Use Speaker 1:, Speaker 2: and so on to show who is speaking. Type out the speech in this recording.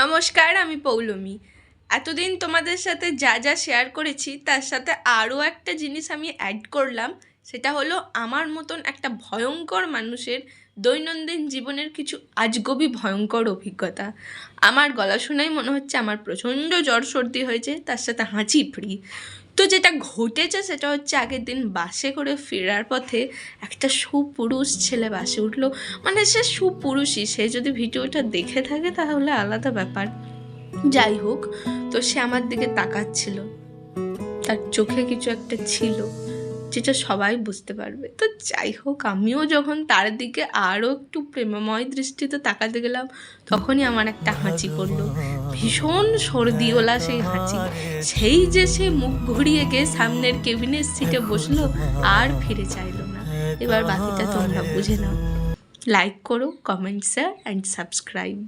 Speaker 1: নমস্কার, আমি পৌলমি। এতদিন তোমাদের সাথে যা যা শেয়ার করেছি, তার সাথে আরও একটা জিনিস আমি অ্যাড করলাম। সেটা হলো আমার মতন একটা ভয়ঙ্কর মানুষের দৈনন্দিন জীবনের কিছু আজগবি ভয়ঙ্কর অভিজ্ঞতা। আমার গলা শোনাই মনে হচ্ছে আমার প্রচণ্ড জ্বর সর্দি হয়েছে, তার সাথে হাঁচি ফ্রি। তো যেটা ঘটেছে সেটা হচ্ছে আগের দিন বাসে করে ফেরার পথে একটা সুপুরুষ ছেলে বাসে উঠল। মানে সে সুপুরুষই, সে যদি ভিডিওটা দেখে থাকে তাহলে আলাদা ব্যাপার। যাই হোক, তো সে আমার দিকে তাকাচ্ছিল। তার চোখে কিছু একটা ছিল। যেটা সবাই বুঝতে পারবে। তো যাই হোক, আমিও যখন তার দিকে আরও একটু প্রেমময় দৃষ্টিতে তাকাতে গেলাম, তখনই আমার একটা হাঁচি পড়ল। ভীষণ সর্দিওলা সেই হাঁচি। সেই যে সে মুখ ঘুরিয়ে গিয়ে সামনের কেবিনের সিটে বসল, আর ফিরে চাইলো না। এবার বাকিটা তোমরা বুঝে নাও। লাইক করো কমেন্ট শেয়ার অ্যান্ড সাবস্ক্রাইব